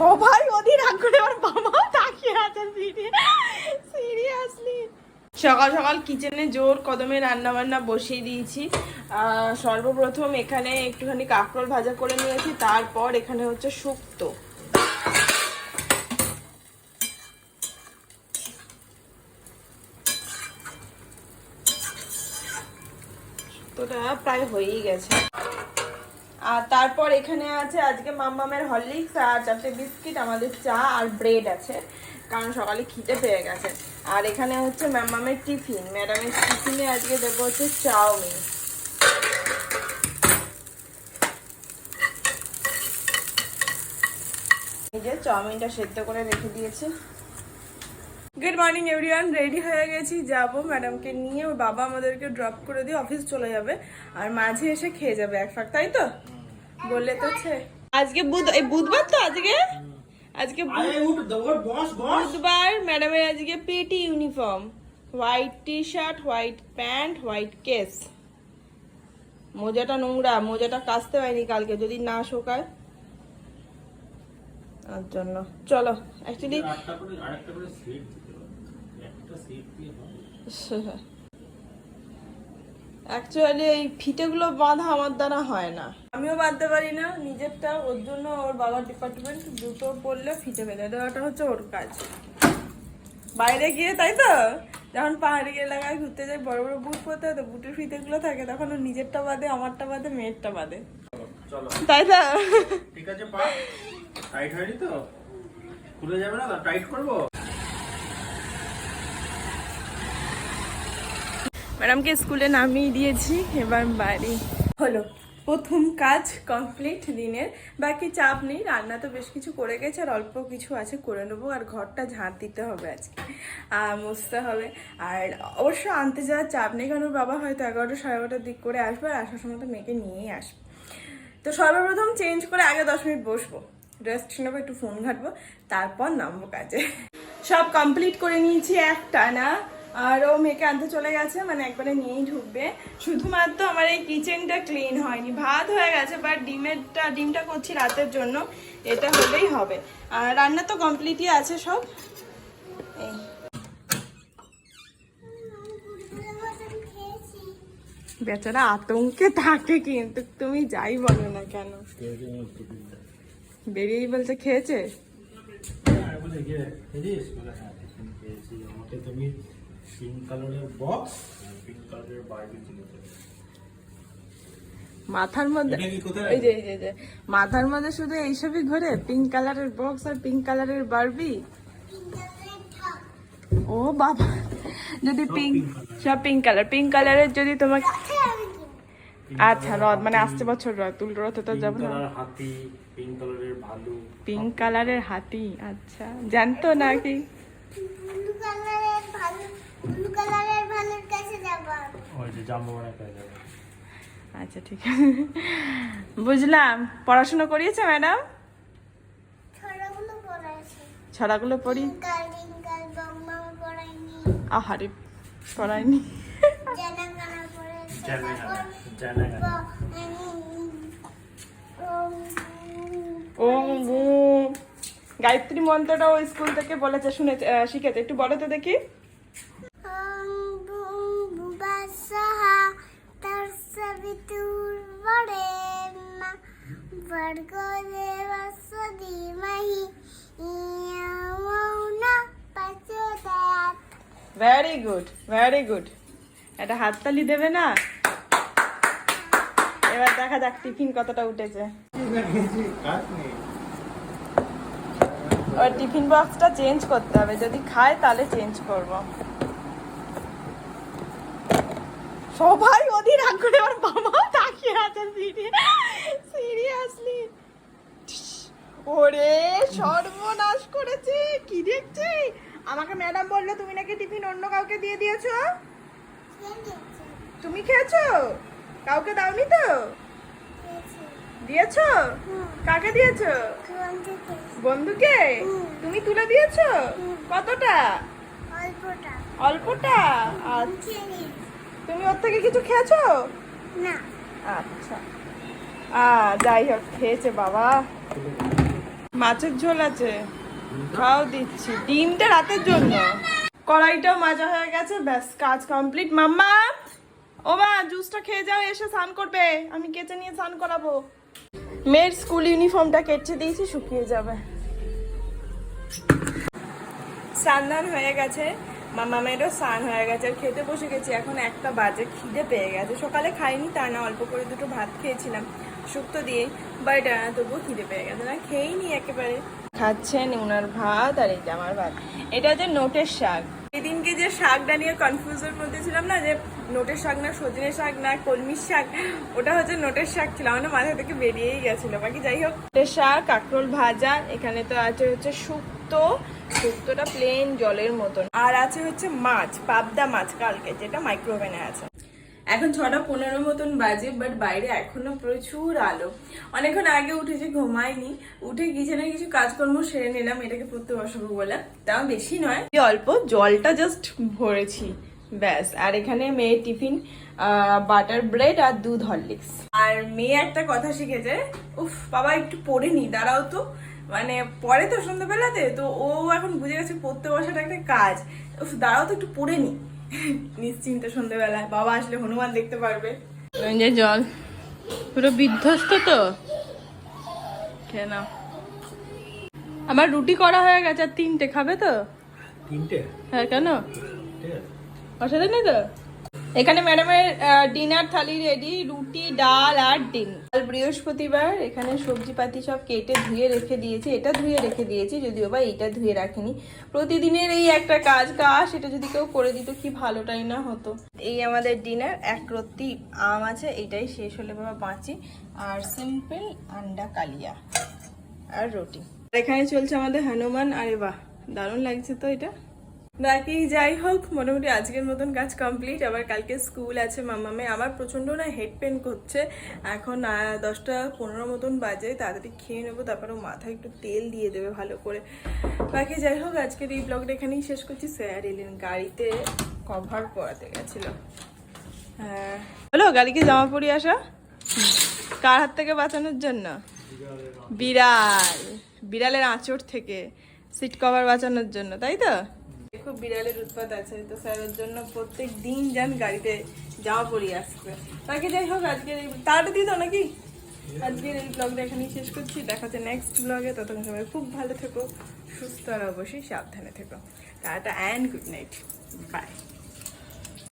সবাই রাগ করে আমার বাবাও তাকিয়ে সিরিয়াসলি। সকাল সকাল কিচেনে জোর কদমে রান্না বান্না বসিয়ে দিয়েছি। সর্বপ্রথম এখানে একটুখানি কাঁকরোল ভাজা করে নিয়েছি, তারপর এখানে হচ্ছে শুক্তো। শুক্তোটা প্রায় হয়েই গেছে। আর তারপর এখানে আছে আজকে মাম্মামের হরলিক্স আর চারটে বিস্কিট, আমাদের চা আর ব্রেড আছে, কারণ সকালে খিদে পেয়ে গেছে। আর এখানে হচ্ছে ম্যামামের টিফিন, ম্যাডামের টিফিনে আজকে দেবো হচ্ছে চাউমিন। এই যে চাউমিনটা সেদ্ধ করে রেখে দিয়েছি। গুড মর্নিং এভরিওয়ান রেডি হয়ে গেছি যাব ম্যাডামকে নিয়ে। ওর বাবা আমাদেরকে ড্রপ করে দিয়ে অফিস চলে যাবে আর মাঝে এসে খেয়ে যাবে এক ফাঁক তাই তো? বললে তো আজকে বুধ এই বুধবার তো আজকে? আজকে বুধবার ম্যাডামের আজকে পেটি uniform white T shirt white pant white case মোজাটা নোংরা মোজাটা কাচতে পারিনি কালকে যদি না শোকায়। তার জন্য। চলো অ্যাকচুয়ালি অ্যাকচুয়ালি এই ফিতেগুলো বাঁধা আমার দ্বারা হয় না। আমিও বাঁধতে পারি না নিজেরটা ওর জন্য ওর বাবার ডিপার্টমেন্ট দুটো পড়লে ফিতে বেঁধে দেওয়াটা হচ্ছে ওর কাজ। বাইরে গিয়ে তাই তো? যখন পাহাড়ি এলাকায় ঘুরতে যাই বড় বড় বুট পরতে হয় তো বুটের ফিতেগুলো থাকে তখন ও নিজেরটা বাদে আমারটা বাদে মেয়েরটা বাদে চলো তাই তো? ঠিক আছে পা। টাইট হয়নি তো? খুলে যাবে না টাইট করব? ম্যাডামকে স্কুলে নামিয়ে দিয়েছি, এবার বাড়ি। হলো, প্রথম কাজ কমপ্লিট দিনের। বাকি চাপ নেই, রান্না তো বেশ কিছু করে গেছে, আর অল্প কিছু আছে, করে নেব, আর ঘরটা ঝাঁট দিতে হবে আজকে। আর মুছতে হবে। আর অবশ্য আনতে যাওয়ার চাপ নেই, কারণ বাবা হয়তো এগারোটা সাড়ে এগারোটার দিক করে আসবে, আর আসার সময় তো মেয়েকে নিয়েই আসবে। তো সর্বপ্রথম চেঞ্জ করে আগে দশ মিনিট বসবো। রেস্ট নেব, একটু ফোন ঘাটবো, তারপর নামবো কাজে। সব কমপ্লিট করে নিয়েছি একটা না আর ও মেয়েকে আনতে চলে গেছে মানে একবারে নিয়েই ঢুকবে। শুধুমাত্র আমার এই কিচেনটা ক্লিন হয়নি। ভাত হয়ে গেছে বাট ডিমেরটা, ডিমটা করছি রাতের জন্য। এটা হলেই হবে। আর রান্না তো কমপ্লিটই আছে সব। এই। বেচারা আতঙ্কে থাকে কিন্তু, তুমি যাই বলো না কেন। বেরিয়েই বলছে, খেয়েছে? হ্যাঁ খেয়েছি। আমাকে তুমি পিঙ্ক কালারের বক্স পিঙ্ক কালারের বারবি কিনেছো মাথার মধ্যে এই যে এই যে, মাথার মধ্যে শুধু এইসবই ঘোরে? পিঙ্ক কালারের বক্স আর পিঙ্ক কালারের বারবি ও বাবা যদি পিঙ্ক সব পিঙ্ক কালার পিঙ্ক কালারের যদি তোমাকে আচ্ছা রথ মানে আসছে বছর রথ তুল রথে তো যাব না। হাতি পিঙ্ক কালারের ভালু পিঙ্ক কালারের হাতি আচ্ছা। জানতো নাকি? কালারের ভালো। ব্লু কালারের ভালোর কাছে যাব ওই যে জাম্বুরা পেয়ে যাবে আচ্ছা ঠিক আছে। বুঝলাম। পড়াশোনা করিয়েছে ম্যাডাম? ছড়াগুলো পড়ি? কাল ডিঙ্কাল পড়াইনি। ও গায়ত্রী মন্ত্রটা ও স্কুল থেকে বলেছে শুনে আহ, শিখেছে। একটু বলো তো দেখি। পচোদয়াত ভেরি গুড ভেরি গুড একটা হাততালি দেবে না? এবার দেখা যাক টিফিন কতটা উঠেছে। ওর টিফিন বক্সটা চেঞ্জ করতে হবে। যদি খায় তাহলে চেঞ্জ করব। সবাই রাগ করে আমার বাবাও তাকিয়ে আছে সিরিয়াসলি। ওরে সর্বনাশ করেছে। কি দেখছি? আমাকে ম্যাডাম বলল তুমি নাকি টিফিন অন্য কাউকে দিয়ে দিয়েছ? তুমি খেয়েছো? কাউকে দাওনি তো? দিয়েছ? কাকে দিয়েছ? বন্ধুকে? তুমি তুলে দিয়েছ? কতটা? অল্পটা। অল্পটা? আচ্ছা। থেকে কিছু খেয়েছো? না। আচ্ছা। আ যাই হোক খেয়েছে বাবা। মাছের ঝোল আছে। খাও দিচ্ছি। ডিমটা রাতের জন্য। কড়াইটাও মাজা হয়ে গেছে। ব্যাস কাজ কমপ্লিট। মাম্মা! ও মা জুসটা খেয়ে যাও এসে স্নান করবে। আমি কেচে নিয়ে স্নান করাবো। মেয়ের স্কুল ইউনিফর্মটা কেচে দিয়েছি শুকিয়ে যাবে। স্নান হয়ে গেছে। মামা মেয়েরও স্নান হয়ে গেছে আর খেতে বসে গেছি। এখন একটা বাজে খিদে পেয়ে গেছে। সকালে খাইনি তা না অল্প করে দুটো ভাত খেয়েছিলাম। শুক্তো দিয়ে বাট তবুও খিদে পেয়ে গেছে। না খেয়েই নি একেবারে। খাচ্ছেন উনার ভাত আর এটা আমার ভাত। এটা হচ্ছে নোটের শাক। এদিনকে যে শাকটা নিয়ে কনফিউজের মধ্যে ছিলাম না যে নোটের শাক না সজনে শাক না কলমির শাক ওটা হচ্ছে নোটের শাক ছিল। আমার না মাথা থেকে বেরিয়েই গেছিল। বাকি যাই হোক। নোটের শাক কাঁকরোল ভাজা এখানে তো আছে হচ্ছে শুক্তো শুক্তোটা প্লেন জলের মতন। আর আছে হচ্ছে মাছ পাবদা মাছ কালকে যেটা মাইক্রোওভেনে আছে। এখন ছটা পনেরো মতন বাজে বাট বাইরে এখনও প্রচুর আলো। অনেকক্ষণ আগে উঠেছি ঘুমাইনি উঠে কিছু না কিছু কাজকর্ম সেরে নিলাম এটাকে পড়তে বসাবো বলে। তাও বেশি নয়। অল্প জলটা জাস্ট ভরেছি ব্যাস। আর এখানে মেয়ে টিফিন বাটার ব্রেড আর দুধ হরলিক্স আর মেয়ে একটা কথা শিখেছে উফ বাবা একটু পড়ে নি দাঁড়াও তো। মানে পরে তো সন্ধ্যাবেলাতে তো ও এখন বুঝে গেছে পড়তে বসাটা একটা কাজ। দাঁড়াও তো একটু পড়ে নি। নিশ্চিন্ত সন্ধ্যাবেলায় বাবা আসলে হনুমান দেখতে পারবে। যে জল। পুরো বিধ্বস্ত তো। নাও। আমার রুটি করা হয়ে গেছে আর তিনটে খাবে তো? তিনটে? হ্যাঁ কেন? অসাধারণ নেই তো? এখানে ম্যাডামের ডিনার থালি রেডি রুটি, ডাল আর ডিম। কাল বৃহস্পতিবার এখানে সবজি পাতি সব কেটে ধুয়ে রেখে দিয়েছি। এটা ধুয়ে রেখে দিয়েছি, যদিও বা এইটা ধুয়ে রাখিনি। প্রতিদিনের এই একটা কাজ কাজ এটা যদি কেউ করে দিত, কি ভালোটাই না হতো। এই আমাদের ডিনার এক রত্তি আম আছে এটাই শেষ হলে বাবা বাঁচি। আর সিম্পল আন্ডা কালিয়া আর রুটি। এখানে চলছে আমাদের হনুমান, আরে বাহ, দারুণ লাগছে তো এটা। বাকি যাই হোক, মোটামুটি আজকের মতন কাজ কমপ্লিট আবার কালকে স্কুল আছে মামামে আমার প্রচণ্ড না হেড পেন করছে। এখন দশটা পনেরো মতন বাজে। তাড়াতাড়ি খেয়ে নেব। তারপরে মাথায় একটু তেল দিয়ে দেবে ভালো করে। বাকি যাই হোক, আজকের এই ব্লগটা এখানেই শেষ করছি। স্যার এলেন গাড়িতে কভার পরাতে গেছিল। হ্যাঁ। হলো গাড়িকে জামা পরি আসা? কার হাত থেকে বাঁচানোর জন্য? বিড়াল। বিড়ালের আঁচড় থেকে। সিট কভার বাঁচানোর জন্য, তাই তো? খুব বিড়ালের উৎপাত আছে, তো স্যার ওর জন্য প্রত্যেক দিন যান গাড়িতে যাওয়া পরিয়ে আসবে। তাকে যাই হোক, আজকের এই তাড়াতাড়ি দিত নাকি? আজকের এই ব্লগটা এখানেই শেষ করছি দেখা হচ্ছে নেক্সট ব্লগে ততক্ষণ সবাই খুব ভালো থেকো, সুস্থ আর অবশ্যই সাবধানে থেকো। Tata and good night bye